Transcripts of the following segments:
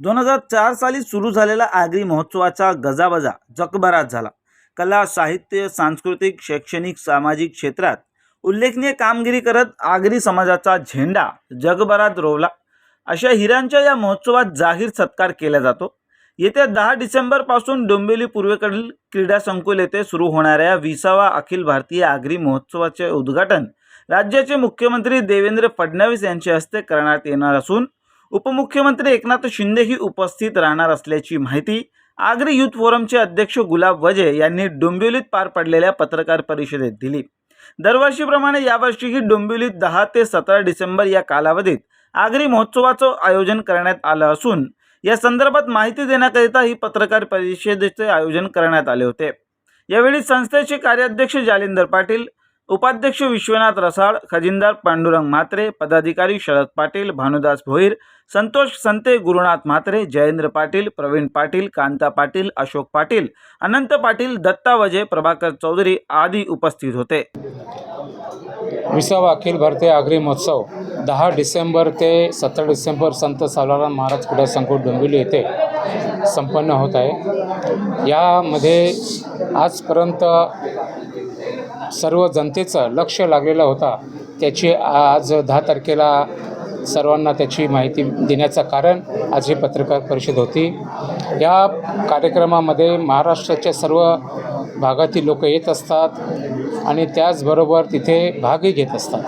दोन हजार चार साली सुरू झालेला आगरी महोत्सवाचा गजाबजा जगभरात झाला. कला साहित्य सांस्कृतिक शैक्षणिक सामाजिक क्षेत्रात उल्लेखनीय कामगिरी करत आगरी समाजाचा झेंडा जगभरात रोवला. अशा हिरांच्या या महोत्सवात जाहीर सत्कार केला जातो. येत्या दहा डिसेंबरपासून डोंबिवली पूर्वेकडील क्रीडा संकुल येथे सुरू होणाऱ्या विसावा अखिल भारतीय आगरी महोत्सवाचे उद्घाटन राज्याचे मुख्यमंत्री देवेंद्र फडणवीस यांच्या हस्ते करण्यात येणार असून उपमुख्यमंत्री एकनाथ शिंदेही उपस्थित राहणार असल्याची माहिती आगरी युथ फोरमचे अध्यक्ष गुलाब वजे यांनी डोंबिवलीत पार पडलेल्या पत्रकार परिषदेत दिली. दरवर्षीप्रमाणे यावर्षीही डोंबिवलीत दहा ते सतरा डिसेंबर या कालावधीत आगरी महोत्सवाचं आयोजन करण्यात आलं असून या संदर्भात माहिती देण्याकरिता ही पत्रकार परिषदेचे आयोजन करण्यात आले होते. यावेळी संस्थेचे कार्याध्यक्ष जालिंदर पाटील उपाध्यक्ष विश्वनाथ रसाळ खजिनदार पांडुरंग म्हात्रे पदाधिकारी शरद पाटील भानुदास भोईर संतोष संते गुरुनाथ म्हात्रे जयेंद्र पाटील प्रवीण पाटील कांता पाटील अशोक पाटील अनंत पाटील दत्ता वजे प्रभाकर चौधरी आदी उपस्थित होते. विसावा अखिल भारतीय आगरी महोत्सव दहा डिसेंबर ते सतरा डिसेंबर संत सावलाराम महाराज क्रीडा संकुल डोंबिवली येथे संपन्न होत आहे. यामध्ये आजपर्यंत सर्व जनतेचं लक्ष लागलेला होता. त्याची आज दहा तारखेला सर्वांना त्याची माहिती देण्याचं कारण आज ही पत्रकार परिषद होती. या कार्यक्रमामध्ये महाराष्ट्राच्या सर्व भागातील लोक येत असतात आणि त्याचबरोबर तिथे भागही घेत असतात.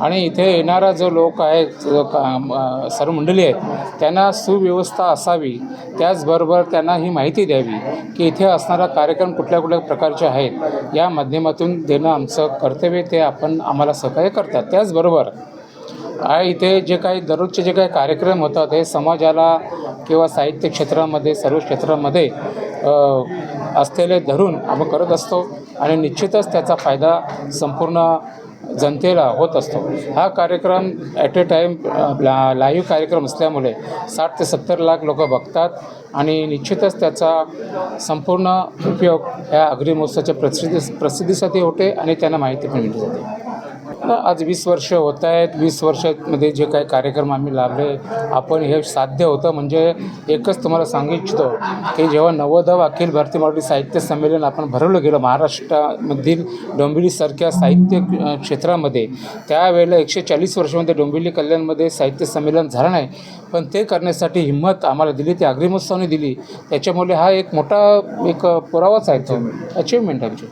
आणि इथे येणारा जो लोक आहे का सर्व मंडळी आहेत त्यांना सुव्यवस्था असावी. त्याचबरोबर त्यांना ही माहिती द्यावी की इथे असणारा कार्यक्रम कुठल्या कुठल्या प्रकारचे आहेत या माध्यमातून देणं आमचं कर्तव्य ते आपण आम्हाला सहकार्य करतात. त्याचबरोबर इथे जे काही दररोजचे जे काही कार्यक्रम होतात हे समाजाला किंवा साहित्य क्षेत्रामध्ये सर्व क्षेत्रामध्ये असलेले धरून आपण करत असतो आणि निश्चितच त्याचा फायदा संपूर्ण जनतेला होत असतो. हा कार्यक्रम ॲट ए टाईम ला लाईव्ह कार्यक्रम असल्यामुळे साठ ते सत्तर लाख लोक बघतात आणि निश्चितच त्याचा संपूर्ण उपयोग ह्या अग्री महोत्सवाच्या प्रसिद्धी प्रसिद्धीसाठी होते आणि त्यांना माहिती पण मिळते. जाते आज वीस वर्ष होत आहेत. वीस वर्षामध्ये जे काही कार्यक्रम आम्ही लाभले आपण हे साध्य होतं. म्हणजे एकच तुम्हाला सांगू इच्छितो की जेव्हा नव्वदव अखिल भारतीय मराठी साहित्य संमेलन आपण भरवलं गेलं महाराष्ट्रामधील डोंबिवलीसारख्या साहित्य क्षेत्रामध्ये त्यावेळेला एकशे चाळीस वर्षामध्ये डोंबिवली कल्याणमध्ये साहित्य संमेलन झालं नाही. पण ते करण्यासाठी हिंमत आम्हाला दिली ती अग्रिमोत्सवाने दिली. त्याच्यामुळे हा एक मोठा एक पुरावाच आहे तो. अचिव्हमेंट आमची.